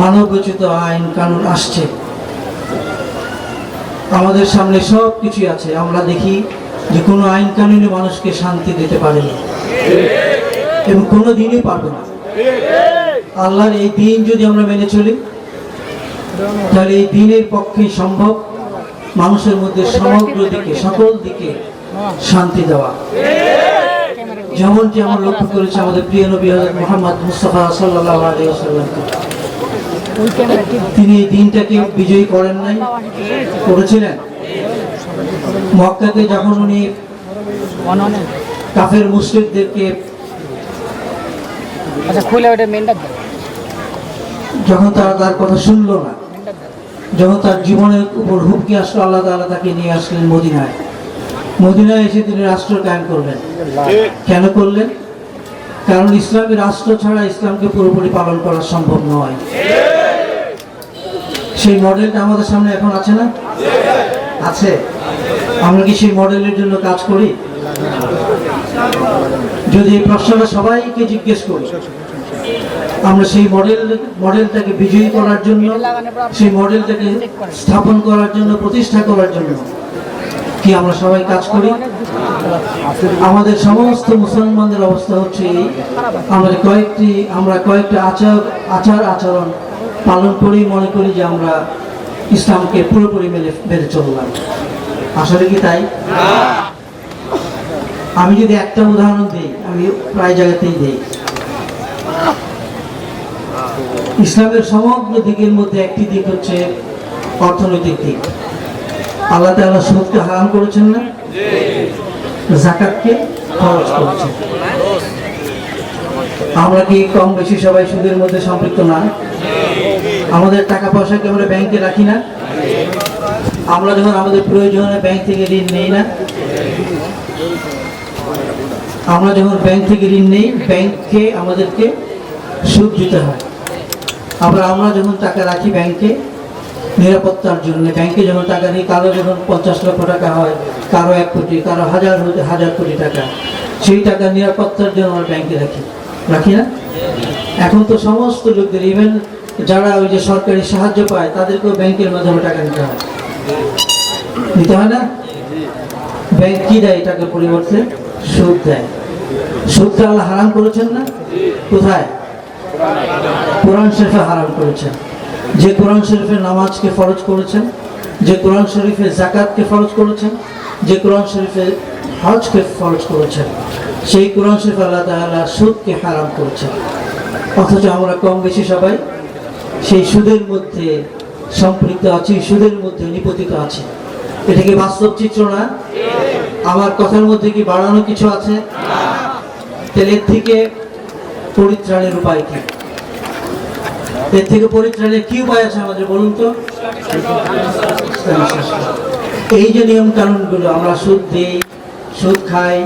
মানবরচিত আইন কানুন আসছে। আমাদের সামনে সব কিছুই আছে। আমরা দেখি যে কোনো আইন কানুনে মানুষকে শান্তি দিতে পারে না। এবং কোনো দিনই পারবে না। আল্লাহর এই দিন যদি আমরা মেনে চলি তাহলে এই দিনের পক্ষে সম্ভব মানুষের মধ্যে সমগ্র দিকে সকল দিকে শান্তি দেওয়া। যেমনটি আমরা লক্ষ্য করেছি আমাদের প্রিয় নবী মুহাম্মদ মুস্তাফা সাল্লাল্লাহু তিনি এই দিনটাকে বিজয়ী করেন নাই করেছিলেন। মক্কাতে যখন উনি কাফের মুসলিমদেরকে আচ্ছা যখন তারা তার কথা শুনলো না যখন তার জীবনের উপর হুমকি আসলো আল্লাহ তাআলা তাকে নিয়ে আসলেন মদিনায়। মদিনায় এসে তিনি রাষ্ট্র কায়েম করলেন। কেন করলেন? কারণ ইসলামী রাষ্ট্র ছাড়া ইসলামকে পুরোপুরি পালন করা সম্ভব নয়। সেই মডেলটা আমাদের সামনে এখন আছে না? আছে। আমরা কি সেই মডেলের জন্য কাজ করি? যদি এই প্রশ্নটা সবাইকে জিজ্ঞেস করি, আমরা সেই মডেল, মডেলটাকে বিজয়ী করার জন্য, সেই মডেলটাকে স্থাপন করার জন্য, প্রতিষ্ঠা করার জন্য কি আমরা সবাই কাজ করি? আমাদের সমস্ত মুসলমানদের অবস্থা হচ্ছে এই। আমরা কয়েকটি আমরা কয়েকটি আচার আচার আচরণ পালন করি মনে করি যে আমরা ইসলামকে পুরোপুরি মেনে মেনে চললাম। আসলে কি তাই? আমি যদি একটা উদাহরণ দিই, আমি প্রায় জায়গাতেই দিই। ইসলামের সমগ্র দিকের মধ্যে একটি দিক হচ্ছে অর্থনৈতিক দিক। আল্লাহ তাআলা সুদকে হারাম করেছেন না? জাকাতকে খরচ করেছেন। আমরা কি কম বেশি সবাই সুদের মধ্যে সম্পৃক্ত না? আমাদের টাকা পয়সাকে আমরা ব্যাংকে রাখি না? আমরা যখন আমাদের প্রয়োজনে ব্যাংক থেকে ঋণ নেই না? আমরা যখন ব্যাংক থেকে ঋণ নেই ব্যাংককে আমাদেরকে সুদ দিতে হয়। আবার আমরা যখন টাকা রাখি ব্যাংকে নিরাপত্তার জন্য। ব্যাংকে যখন টাকা নিই, কারও যখন পঞ্চাশ লক্ষ টাকা হয়, কারও এক কোটি, কারও হাজার হাজার কোটি টাকা। সেই টাকা নিরাপত্তার জন্য আমরা ব্যাংকে রাখি। রাখি না? এখন তো সমস্ত লোকদের ইভেন যারা ওই যে সরকারি সাহায্য পায়, তাদেরকেও ব্যাংকের মাধ্যমে টাকা নিতে হয়। নিতে হয় না? ব্যাংক কি দেয় টাকার পরিবর্তে? সুদ দেয়। সুদটা আল্লাহ হারাম করেছেন না? কোথায়? কোরআন শরীফে হারাম করেছেন। যে কোরআন শরীফের নামাজকে ফরজ করেছেন, যে কোরআন শরীফে জাকাতকে ফরজ করেছেন, যে কোরআন শরীফে হজকে ফরজ করেছেন, সেই কোরআন শরীফ আল্লাহ তাআলা সুদকে হারাম করেছেন। অথচ আমরা কম বেশি সবাই সেই সুদের মধ্যে সম্পৃক্ত আছি, সুদের মধ্যে নিপতিত আছি। এটা কি বাস্তব চিত্র না? আমার কথার মধ্যে কি বাড়ানো কিছু আছে? তেলের থেকে পরিত্রাণের উপায় কি? এর থেকে পরিত্রাণের কি উপায় আছে আমাদের বলুন তো? এই যে নিয়ম কানুনগুলো আমরা সুদ দিই, সুদ খাই